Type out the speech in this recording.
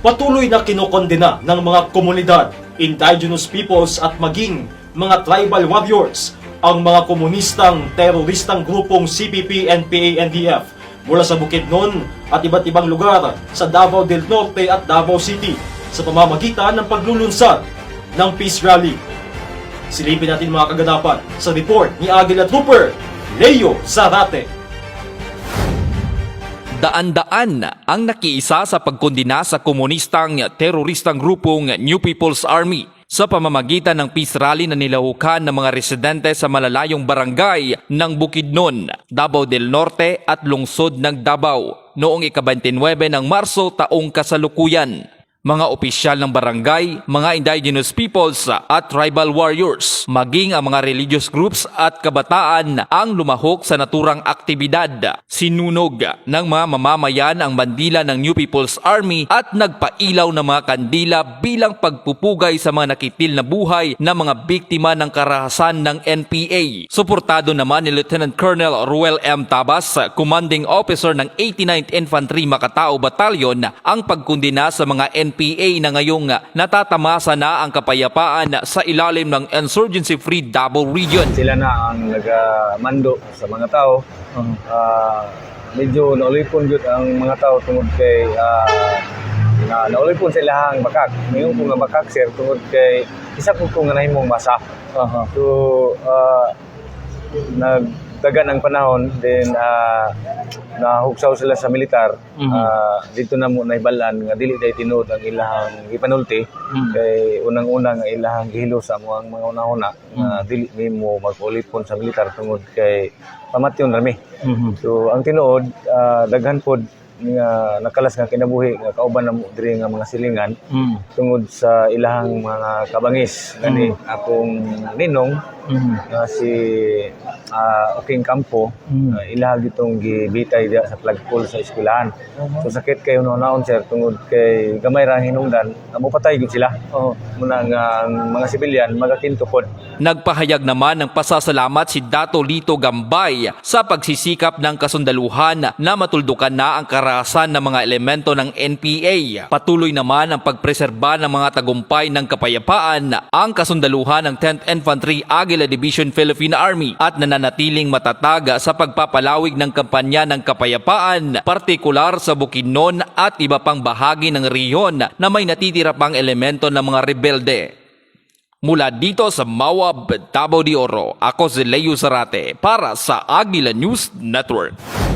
Patuloy na kinokondena ng mga komunidad, indigenous peoples at maging mga tribal warriors ang mga komunistang teroristang grupong CPP, NPA, NDF mula sa Bukidnon at iba't ibang lugar sa Davao del Norte at Davao City sa pamamagitan ng paglulunsad ng Peace Rally. Silipin natin mga kaganapan sa report ni Agila Trooper Leo Zarate. Daan-daan ang nakiisa sa pagkondina sa komunistang teroristang grupong New People's Army sa pamamagitan ng peace rally na nilahukan ng mga residente sa malalayong barangay ng Bukidnon, Davao del Norte at lungsod ng Davao noong ika-29 ng Marso taong kasalukuyan. Mga opisyal ng barangay, mga indigenous peoples at tribal warriors, maging ang mga religious groups at kabataan ang lumahok sa naturang aktibidad. Sinunog ng mga mamamayan ang bandila ng New People's Army at nagpailaw ng mga kandila bilang pagpupugay sa mga nakitil na buhay ng mga biktima ng karahasan ng NPA. Suportado naman ni Lieutenant Colonel Ruel M. Tabas, commanding officer ng 89th Infantry Makatao Battalion, ang pagkundina sa mga NPA na ngayong natatamasa na ang kapayapaan sa ilalim ng insurgency-free Davao Region. sila na ang nagamando sa mga tao. Ah, medyo naulipon jud ang mga tao tungod kay ah, na naulipon sila ang bakak. Ngayon kung nga bakak sir tungod kay isa po kung nga nahimong masa. So ah, nagdagan ang panahon then ah, nahugsaw sila sa militar. Ah, dito na mo nahibalan nga dili day tinuod ang ilahang ipanulti. Kay unang-unang ang ilahang gihilo sa mo ang mga una-una nga dili nimo magulipon sa militar tungod kay pamatyon rami. So ang tinuod ah, daghan pod nga nakalas nga kinabuhi nga kauban na mo diri nga mga silingan tungod sa ilahang mga kabangis. Gani akong ninong nga si ah, Oking Campo uh, ilahag itong gibitay diya sa flagpole sa eskwelahan. So sakit kayo no naon sir tungod kay gamay ra hinungdan amo patay gid sila. Oh muna nga ang mga sibilyan magakinto pod. Nagpahayag naman ng pasasalamat si Dato Lito Gambay sa pagsisikap ng kasundaluhan na matuldukan na ang karahasan ng mga elemento ng NPA. Patuloy naman ang pagpreserba ng mga tagumpay ng kapayapaan ang kasundaluhan ng 10th Infantry Aguila Division Philippine Army at nananatiling matatag sa pagpapalawig ng kampanya ng kapayapaan, partikular sa Bukidnon at iba pang bahagi ng riyon na may natitira pang elemento ng mga rebelde. Mula dito sa Mawab, Davao de Oro, ako si Leo Zarate para sa Agila News Network.